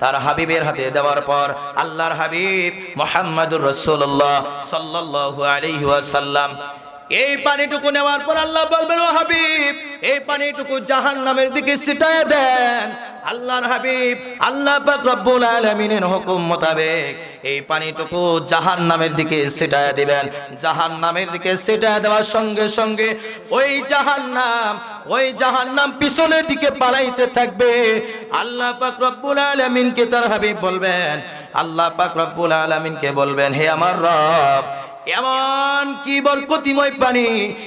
তার হাবিবের হাতে দেওয়ার পর আল্লাহর হাবিব মুহাম্মদুর রাসূলুল্লাহ সাল্লাল্লাহু এই পানিটুকু নেওয়ার পর আল্লাহ বলবেন, ও হাবিব, এই পানিটুকু জাহান নামের দিকে ছিটায় দেন। আল্লাহর হাবিব, আল্লাহ পাক রব্বুল আলামিনের হুকুম মোতাবেক এই পানিটুকু জাহান নামের দিকে ছিটায় দিবেন। জাহান নামের দিকে ছিটায় দেওয়ার সঙ্গে সঙ্গে ওই জাহান নাম ওই জাহান নাম পিছনের দিকে পালাইতে থাকবে। আল্লাহ পাক রব্বুল আলামিনকে তার হাবিব বলবেন, আল্লাহ পাক রব্বুল আলামিনকে বলবেন, হে আমার রব এমন কি বরকতিময় পানি?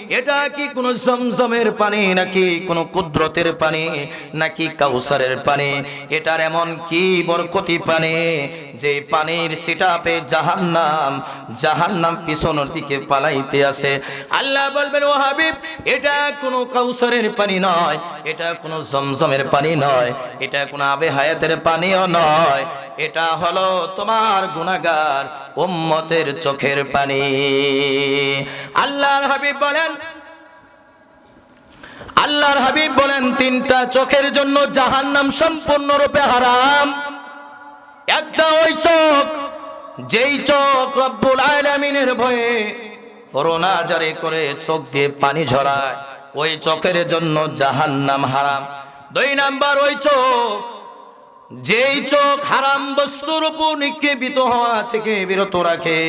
এটা কি কোনো জমজমের পানি, নাকি কোনো কুদরতের পানি, নাকি কাউসারের পানি? এটার এমন কি বরকতি পানি? যে পানির সিটাপে জাহান্নাম জাহান্নাম পিছনের দিকে পালাইতে আছে আল্লাহ বলবেন, ও হাবিব, এটা কোনো কাউসারের পানি নয়, এটা কোনো জমজমের পানি নয়, এটা কোনো আবে হায়াতের পানিও নয়। এটা হলো তোমার গুনাগার উম্মতের চোখের পানি। আল্লাহর হাবিব বলেন, আল্লাহর হাবিব বলেন, তিনটা চোখের জন্য জাহান জাহান্নাম সম্পূর্ণরূপে হারাম। একটা ওই চোখ, যেই চোখ রব্বুল আলামিনের ভয়ে করোনা জারি করে চোখ দিয়ে পানি ঝরায়, ওই চোখের জন্য জাহান্নাম হারাম। দুই নাম্বার, ওই চোখ যেই চোখ হারাম বস্তুর উপর নিক্ষেপিত হওয়া থেকে বিরত রাখে,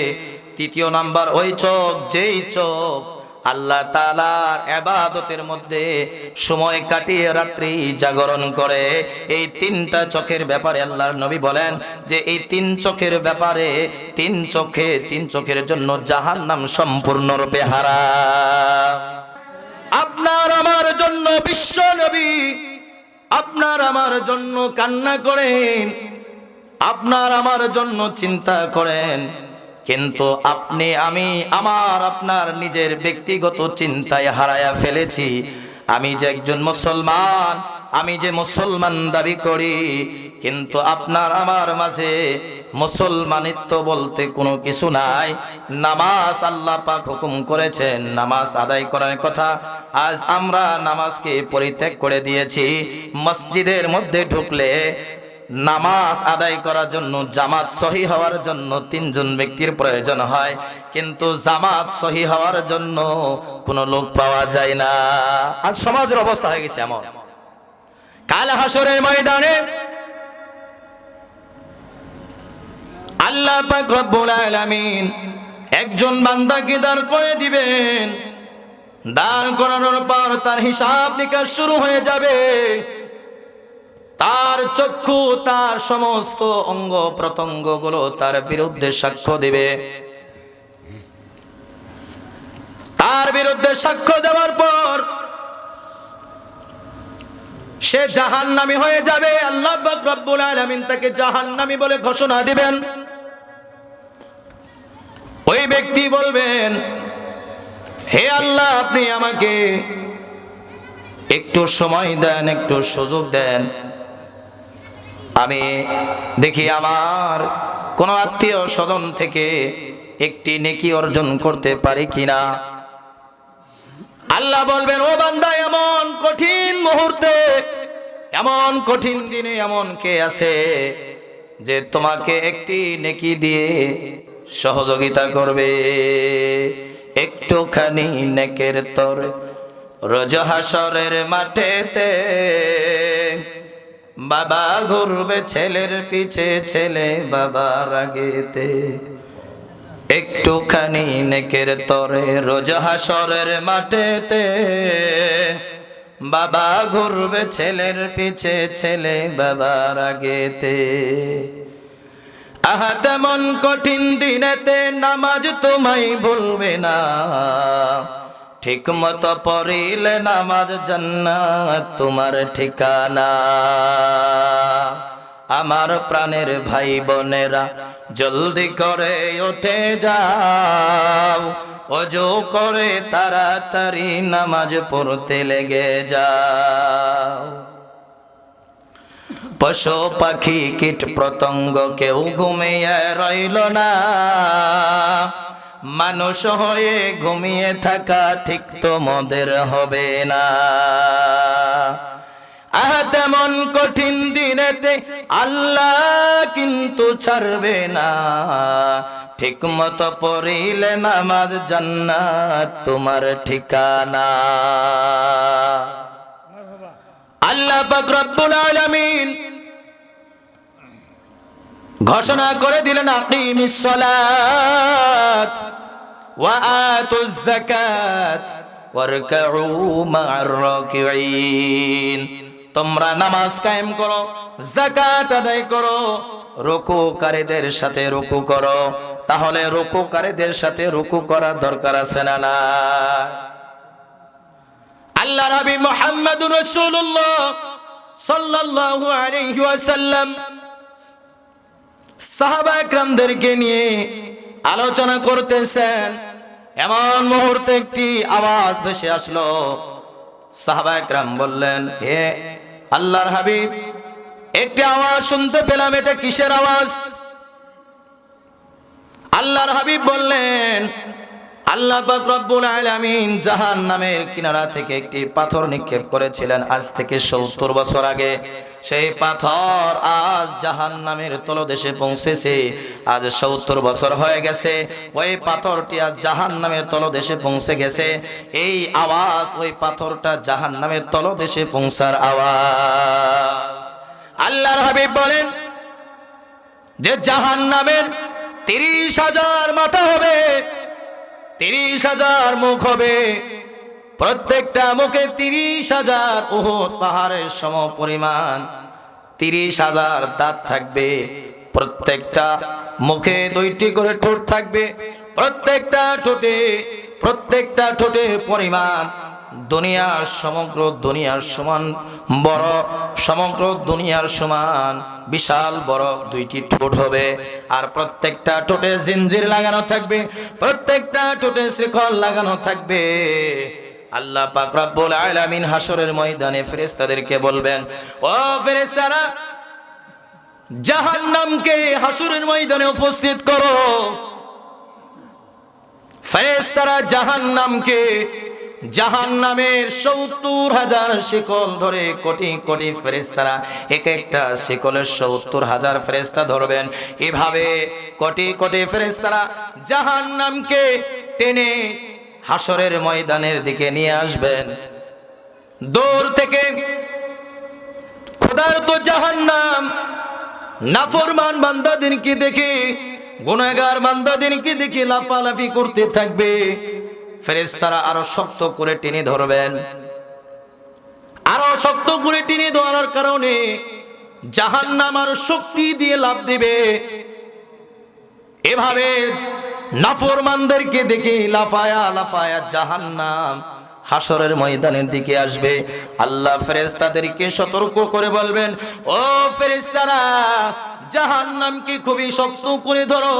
তৃতীয় নাম্বার ওই চোখ, যেই চোখ আল্লাহ তালার এবাদতের মধ্যে সময় কাটিয়ে রাত্রি জাগরণ করে, এই তিনটা চোখের ব্যাপারে আল্লাহর নবী বলেন যে এই তিন চোখের ব্যাপারে তিন চোখে তিন চোখের জন্য জাহান্নাম সম্পূর্ণরূপে হারা আপনার আমার জন্য বিশ্ব নবী আপনার আমার জন্য কান্না করেন, আপনার আমার জন্য চিন্তা করেন। কিন্তু আপনি, আমি, আমার, আপনার নিজের ব্যক্তিগত চিন্তায় হারায়া ফেলেছি। আমি যে একজন মুসলমান, আমি যে মুসলমান দাবি করি কিন্তু আপনার আমার মাঝে মুসলমানিত্ব বলতে কোনো কিছু নাই। নামাজ আল্লাহ পাক হুকুম করেছেন, নামাজ আদায় করার কথা। আজ আমরা নামাজকে পরিত্যাগ করে দিয়েছি। মসজিদের মধ্যে ঢুকলে নামাজ আদায় করার জন্য, জামাত সহি হওয়ার জন্য তিনজন ব্যক্তির প্রয়োজন হয়। কিন্তু জামাত সহি হওয়ার জন্য কোনো লোক পাওয়া যায় না। আজ সমাজের অবস্থা হয়ে গেছে এমন। কাল হাসরের ময়দানে আল্লাহ পাক রব্বুল আলামিন একজন বান্দাকে দাঁড় করে দিবেন। দাঁড় করানোর পর তার হিসাব নিকাশ শুরু হয়ে যাবে। তার চক্ষু, তার সমস্ত অঙ্গ প্রত্যঙ্গগুলো তার বিরুদ্ধে সাক্ষ্য দিবে। তার বিরুদ্ধে সাক্ষ্য দেওয়ার পর সে জাহান্নামী হয়ে যাবে। আল্লাহ রব্বুল আলামিন তাকে জাহান্নামী বলে ঘোষণা দিবেন। ওই ব্যক্তি বলবেন, হে আল্লাহ, আপনি আমাকে একটু সময় দেন, একটু সুযোগ দেন। আমি দেখি আমার কোনো আত্মীয় স্বজন থেকে একটি নেকি অর্জন করতে পারি কিনা? আল্লাহ বলবেন, ও বান্দা, এমন কঠিন মুহূর্তে, এমন কঠিন দিনে এমন কে আছে যে তোমাকে একটি নেকি দিয়ে সহযোগিতা করবে। একটুখানি নেকের তর রোজ হাসরের মাঠেতে বাবা ঘুরবে ছেলের পিছে ছেলে বাবার আগেতে। একটুখানি নেকের তরে রোজ হাসরের মাঠেতে বাবা ঘুরবে ছেলের পিছে ছেলে বাবার আগেতে। আহা, তেমন কঠিন দিনেতে নামাজ তোমায় ভুলবে না। ঠিক মতো পড়িলে নামাজ জান্নাত তোমার ঠিকানা। আমার প্রাণের ভাই বোনেরা, জলদি করে ওঠে যাও। অজু করে তাড়াতাড়ি নামাজ পড়তে লেগে যাও। পশু পাখি কীট প্রতঙ্গ কেউ ঘুমিয়ে রইল না। মানুষ হয়ে ঘুমিয়ে থাকা ঠিক তোমাদের হবে না। আহ, তেমন কঠিন দিনেতে আল্লাহ কিন্তু ছাড়বে না। ঠিক মতো পড়িলে নামাজ জান্নাত তোমার ঠিকানা। ঘোষণা করে দিলেন তোমরা নামাজ কায়েম করো, যাকাত আদায় করো, রুকুকারীদের সাথে রুকু করো। তাহলে রুকুকারীদের সাথে রুকু করার দরকার আছে না না আল্লাহ নবী মুহাম্মদুর রাসূলুল্লাহ সাল্লাল্লাহু আলাইহি সাহাবা একরামদেরকে নিয়ে আলোচনা করতেছেন। এমন মুহূর্তে একটি আওয়াজ ভেসে আসলো। সাহাবা বললেন, হে আল্লাহর হাবিব, একটি আওয়াজ শুনতে পেলাম, এটা কিসের আওয়াজ? আল্লাহর হাবিব বললেন আল্লাহ পাক রব্বুল আলামিন জাহান কিনারা থেকে একটি পাথর নিক্ষেপ করেছিলেন আজ থেকে সত্তর বছর আগে। সেই পাথর আজ জাহান নামের তলদেশে পৌঁছেছে, আজ সত্তর বছর হয়ে গেছে। ওই পাথরটি আজ জাহান নামের তলদেশে পৌঁছে গেছে। এই আওয়াজ ওই পাথরটা জাহান নামের তলদেশে পৌঁছার আওয়াজ। আল্লাহর হাবিব বলেন, যে জাহান নামের তিরিশ হাজার মাথা হবে তিরিশ হাজার মুখ হবে। প্রত্যেকটা মুখে তিরিশ হাজার ওহদ পাহাড়ের সম পরিমাণ তিরিশ হাজার দাঁত থাকবে। প্রত্যেকটা মুখে দুইটি করে ঠোঁট থাকবে। প্রত্যেকটা ঠোঁটে, প্রত্যেকটা ঠোঁটের পরিমাণ দুনিয়ার সমগ্র দুনিয়ার সমান বড়, সমগ্র দুনিয়ার সমান বিশাল বড় দুইটি ঠোঁট হবে। আর প্রত্যেকটা ঠোঁটে জিনজির লাগানো থাকবে, প্রত্যেকটা ঠোঁটে শিখল লাগানো থাকবে। আল্লাহ পাক রব্বুল আলামিন হাসরের ময়দানে ফেরেশতাদেরকে বলবেন, ও ফেরেশতারা, জাহান্নামকে হাসরের ময়দানে উপস্থিত করো। ফেরেশতারা জাহান্নামকে জাহান নামের সত্তর হাজার শিকল ধরে কোটি কোটি ফেরেস্তারা এক একটা শিকলের সত্তর হাজার ফেরেস্তা ধরবেন। এভাবে কোটি কোটি ফেরেস্তারা জাহান নামকে টেনে হাসরের ময়দানের দিকে নিয়ে আসবেন। দূর থেকে খোদার তো জাহান নাম নাফরমান বান্দাদেরকে দেখে গুনাগার বান্দাদেরকে দেখে লাফালাফি করতে থাকবে। ফেরেশতারা আরও শক্ত করে টেনে ধরবেন। আরও শক্ত করে টেনে ধরার কারণে জাহান্নাম আরও শক্তি দিয়ে লাভ দিবে। এভাবে নাফরমানদেরকে দেখে লাফায়া লাফায়া জাহান্নাম হাসরের ময়দানের দিকে আসবে। আল্লাহ ফেরেশতাদেরকে সতর্ক করে বলবেন, ও ফেরেশতারা জাহান্নামকে খুবই শক্ত করে ধরো।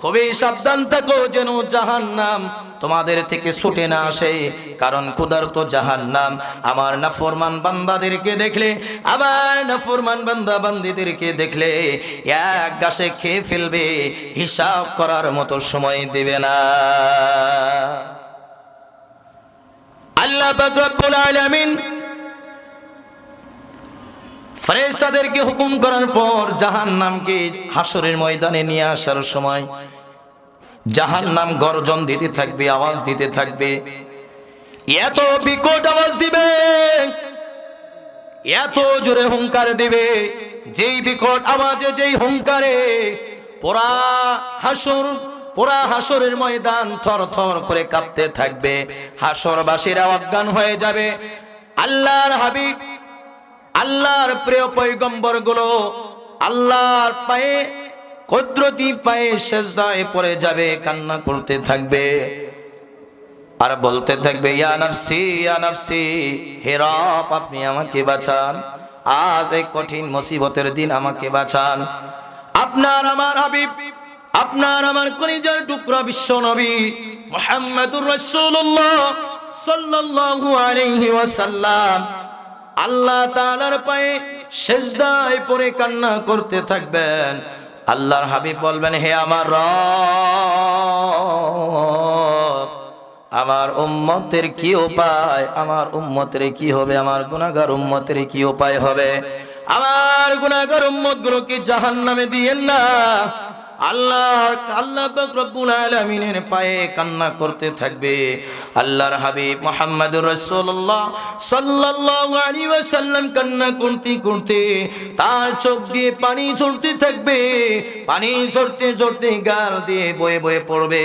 খুবই সাবধান থাকো যেন জাহান্নাম তোমাদের থেকে ছুটে না আসে। কারণ ক্ষুধার্ত জাহান্নাম আমার নাফরমান বান্দাদেরকে দেখলে আবার নাফরমান বান্দা বান্দিদেরকে দেখলে এক গাছে খেয়ে ফেলবে, হিসাব করার মতো সময় দেবে না। আল্লাহ রব্বুল আলামিন ফেরেশতাদেরকে হুকুম করার পর জাহান্নামকে হাসরের ময়দানে নিয়ে আসার সময় জাহান্নাম গর্জন দিতে থাকবে, আওয়াজ দিতে থাকবে। এত বিকট আওয়াজ দিবে, এত জোরে হুঙ্কার দিবে, যেই বিকট আওয়াজে, যেই হুঙ্কারে পোড়া হাসর পোড়া হাসরের ময়দান থর থর করে কাঁপতে থাকবে। হাসরবাসীরা অজ্ঞান হয়ে যাবে। আল্লাহর হাবিব আল্লাহর প্রিয় পৈগম্বরগুলো আল্লাহর পায়ে, কুদরতি পায়ে সেজদায় পড়ে যাবে, কান্না করতে থাকবে। আর বলতে থাকবে, ইয়া নফসি, ইয়া হে রব, আপনি আমাকে বাঁচান। আজ এই কঠিন মুসিবতের দিন আমাকে বাঁচান। আপনার আমার হাবিব, আপনার আমার কলিজার টুকরা বিশ্ব নবী মুহাম্মদুর রাসূলুল্লাহ সাল্লাল্লাহু আলাইহি ওয়াসাল্লাম আল্লাহ তালার পায়ে সেজদায় পরে কান্না করতে থাকবেন। আল্লাহর হাবিব বলবেন, হে আমার রব, আমার উম্মতের কি উপায়? আমার উম্মতের কি হবে? আমার গুনাহগার উম্মতের কি উপায় হবে? আমার গুনাহগার উম্মত গুলোকে জাহান্নামে দিয়েন না। আল্লাহ আল্লাহ রব্বুল আলামিনের পায়ে কান্না করতে থাকবে। আল্লাহর হাবিব সাল্লাল্লাহু আলাইহি ওয়াসাল্লাম কান্না করতে করতে তার চোখ দিয়ে পানি ঝরতে থাকবে। পানি ঝরতে ঝরতে গাল দিয়ে বয়ে বয়ে পড়বে।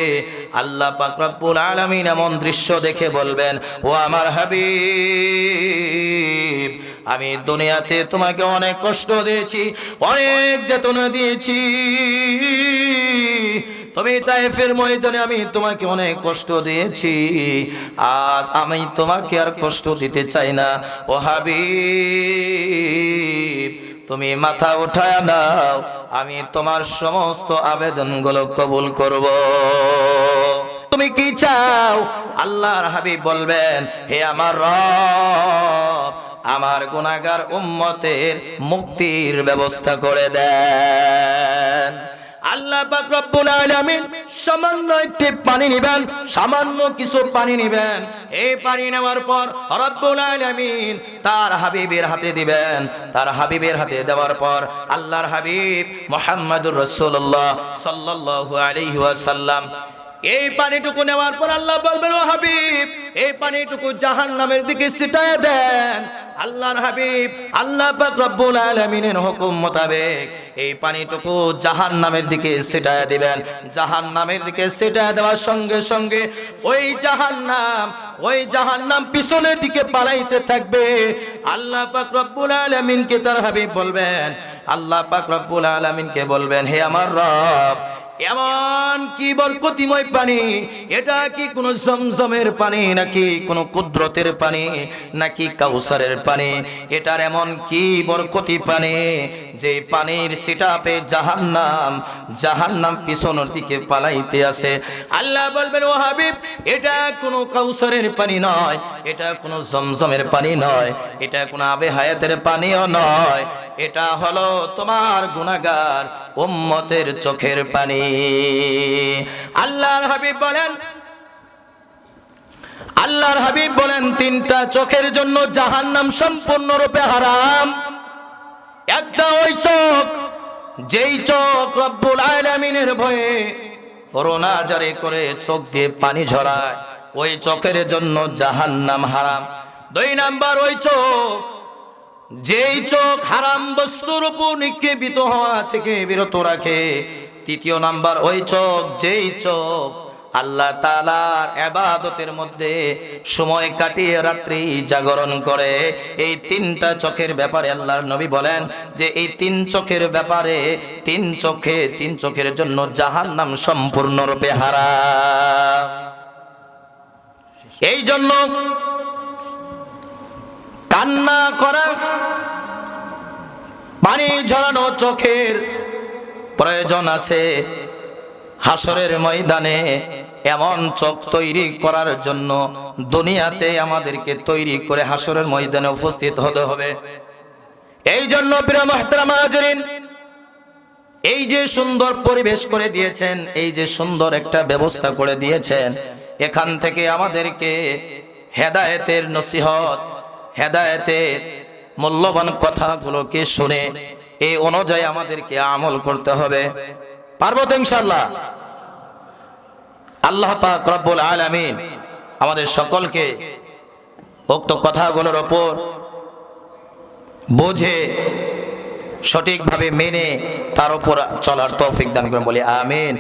আল্লাহ রব্বুল আলামিন এমন দৃশ্য দেখে বলবেন, ও আমার হাবিব আমি দুনিয়াতে তোমাকে অনেক কষ্ট দিয়েছি, অনেক যাতনা দিয়েছি। তবে তাইফের ময়দানে আমি তোমাকে অনেক কষ্ট দিয়েছি। আজ আমি তোমাকে আর কষ্ট দিতে চাই না, ও হাবিব। তুমি মাথা উঠায় নাও, আমি তোমার সমস্ত আবেদনগুলো কবুল করব। তুমি কি চাও? আল্লাহর হাবিব বলবেন, হে আমার রব আমার গুনাহগার উম্মতের মুক্তির ব্যবস্থা করে দেন। আল্লাহ পাক সামান্য কিছু পানি এই পানি নেওয়ার পর তার হাবিবের হাতে দিবেন। তার হাবিবের হাতে দেওয়ার পর আল্লাহর হাবিব এই পানিটুকু নেওয়ার পর আল্লাহ বলবেন, ও হাবিব, এই পানিটুকু জাহান নামের দিকে ছিটায় দেন। আল্লাহর হাবিব, আল্লাহ পাক রব্বুল আলামিনের হুকুম মোতাবেক এই পানিটুকু জাহান নামের দিকে ছিটায় দিবেন। জাহান নামের দিকে ছিটায় দেওয়ার সঙ্গে সঙ্গে ওই জাহান নাম ওই জাহান নাম পিছনের দিকে পালাইতে থাকবে। আল্লাহ পাক রব্বুল আলামিনকে তার হাবিব বলবেন, আল্লাহ পাক রব্বুল আলামিনকে বলবেন, হে আমার রব এমন কি বরকতিময় পানি? এটা কি কোনো জমজমের পানি, নাকি কোনো কুদরতের পানি, নাকি কাউসারের পানি? এটার এমন কি বরকতি পানি? যে পানির সিটাপে জাহান্নাম জাহান্নাম পিছনের দিকে পালাইতে আছে আল্লাহ বলবেন, ও হাবিব, এটা কোনো কাউসারের পানি নয়, এটা কোনো জমজমের পানি নয়, এটা কোনো আবে হায়াতের পানিও নয়, এটা হলো তোমার গুনাগার উম্মতের চোখের পানি। আল্লাহর হাবিব বলেন, আল্লাহর হাবিব বলেন, তিনটা চোখের জন্য জাহান্নাম সম্পূর্ণরূপে হারাম। একটা ওই চোখ, যেই চোখ রব্বুল আলামিনের ভয়ে করোনা জারি করে চোখ দিয়ে পানি ঝরায়, ওই চোখের জন্য জাহান্নাম হারাম। দুই নাম্বার ওই চোখ, যেই চোখ হারাম বস্তুর উপর নিক্ষেপিত হওয়া থেকে বিরত রাখে। তৃতীয় নাম্বার ওই চোখ, যেই চোখ আল্লাহ তালার এবাদতের মধ্যে সময় কাটিয়ে রাত্রি জাগরণ করে। এই তিনটা চোখের ব্যাপারে আল্লাহর নবী বলেন যে, এই তিন চোখের ব্যাপারে তিন চোখে তিন চোখের জন্য জাহান্নাম সম্পূর্ণরূপে হারা। এই জন্য কান্না করা, পানি ঝরানো চোখের প্রয়োজন আছে। হাসরের ময়দানে এমন চোখ তৈরি করার জন্য দুনিয়াতে আমাদেরকে তৈরি করে হাসরের ময়দানে উপস্থিত হতে হবে। এই জন্য এই যে সুন্দর পরিবেশ করে দিয়েছেন, এই যে সুন্দর একটা ব্যবস্থা করে দিয়েছেন, এখান থেকে আমাদেরকে হেদায়েতের নসিহত, হেদায়েতের মূল্যবান কথাগুলোকে শুনে এই অনুযায়ী আমাদেরকে আমল করতে হবে। পারব তো ইনশাল্লাহ আল্লাহ পাক রব্বুল আলামিন আমাদের সকলকে উক্ত কথাগুলোর ওপর বুঝে, সঠিকভাবে মেনে তার উপর চলার তৌফিক দান করেন, বলি আমিন।